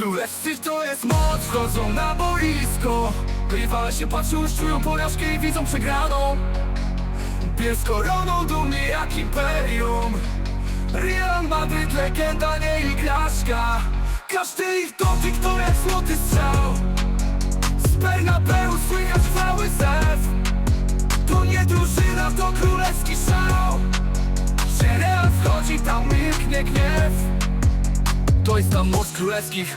Królewscy to jest moc, wchodzą na boisko. Rywale się patrzą, już czują porażkę i widzą przegraną. Pies koroną dumnie jak imperium. Real Madrid legenda, nie igraszka. Każdy ich dotyk to jak złoty strzał. Z Bernabeu słychać chwały zew To nie drużyna, to królewski szał. Że Real wchodzi, tam milknie gniew. To jest tam moc królewskich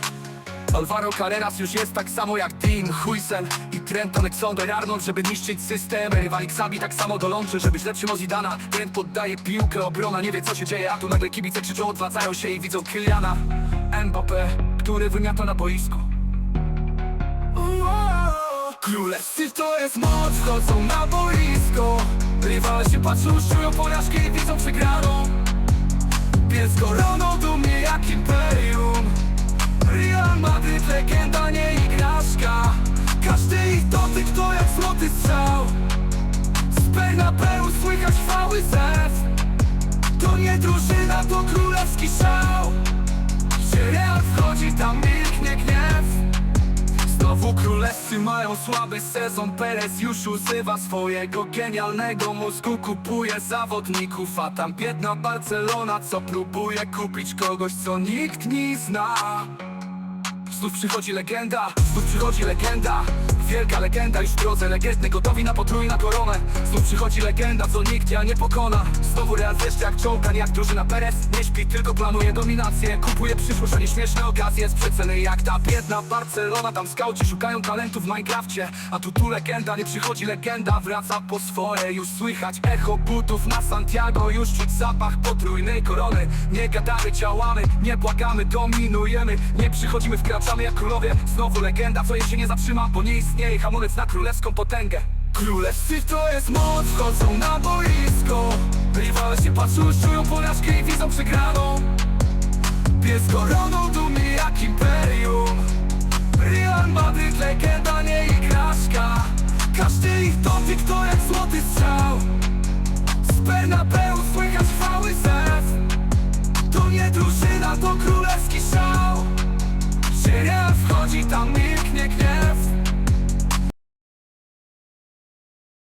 Alvaro Carreras już jest tak samo jak Dean Huysen i Trent Alexander Arnold, żeby niszczyć system Rywalik Xabi tak samo dołączy, żeby być lepszym Zidana. Trent poddaje piłkę, obrona nie wie co się dzieje A tu nagle kibice krzyczą, odwracają się i widzą Kyliana Mbappé, który wymiata na boisku. Królewscy to jest moc, wchodzą na boisko. Rywale się patrzą, czują porażkę i widzą przegraną. Pies koroną dumnie jak imperium To nie drużyna, to królewski szał. Gdzie Real wchodzi, tam milknie gniew. Znowu królewscy mają słaby sezon. Perez już używa swojego genialnego mózgu. Kupuje zawodników, a tam biedna Barcelona Co próbuje kupić kogoś, co nikt nie zna Znów przychodzi legenda, znów przychodzi legenda. Wielka legenda już w drodze, legendny gotowi na potrójna koronę. Znów przychodzi legenda, co nikt ja nie pokona. Znowu Real jeszcze jak czołgan, jak drużyna Perez. Nie śpi, tylko planuje dominację. Kupuje przyszłość, a nie śmieszne okazje. Z przeceny jak ta biedna Barcelona. Tam skauci szukają talentu w Minecrafcie. A tu tu legenda, nie przychodzi legenda. Wraca po swoje, już słychać echo butów na Santiago. Już czuć zapach potrójnej korony. Nie gadamy, działamy, nie błagamy, dominujemy. Nie przychodzimy, wkraczamy jak królowie. Znowu legenda, co się nie zatrzyma, bo nie istnieje hamulec na królewską potęgę. Królewscy to jest moc, wchodzą na boisko. Rywale się patrzą, czują porażkę i widzą przegraną. Pies koroną